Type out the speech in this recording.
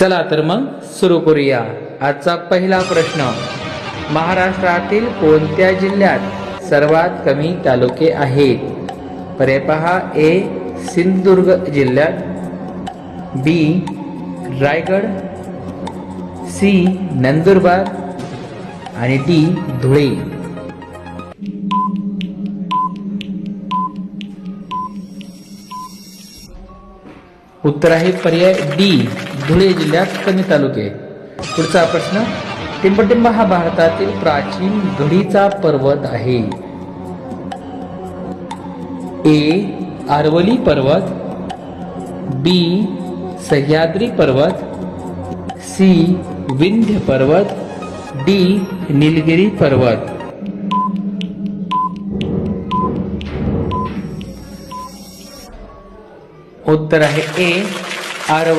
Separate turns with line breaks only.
चला तर मग सुरू करूया. आजचा पहिला प्रश्न. महाराष्ट्रातील कोणत्या जिल्ह्यात सर्वात कमी तालुके आहेत? पर्याय पहा ए सिंधुदुर्ग जिल्ह्यात बी रायगड सी नंदुरबार आणि डी धुळे. उत्तर आहे पर्याय डी. धुळे जिल्ह्यात कमी तालुके. पुढचा प्रश्न टिंबटिंब हा भारतातील प्राचीन धुळीचा पर्वत आहे. ए आरवली पर्वत बी सह्याद्री पर्वत सी विंध्य पर्वत डी निलगिरी पर्वत. उत्तर आहे ए आरवली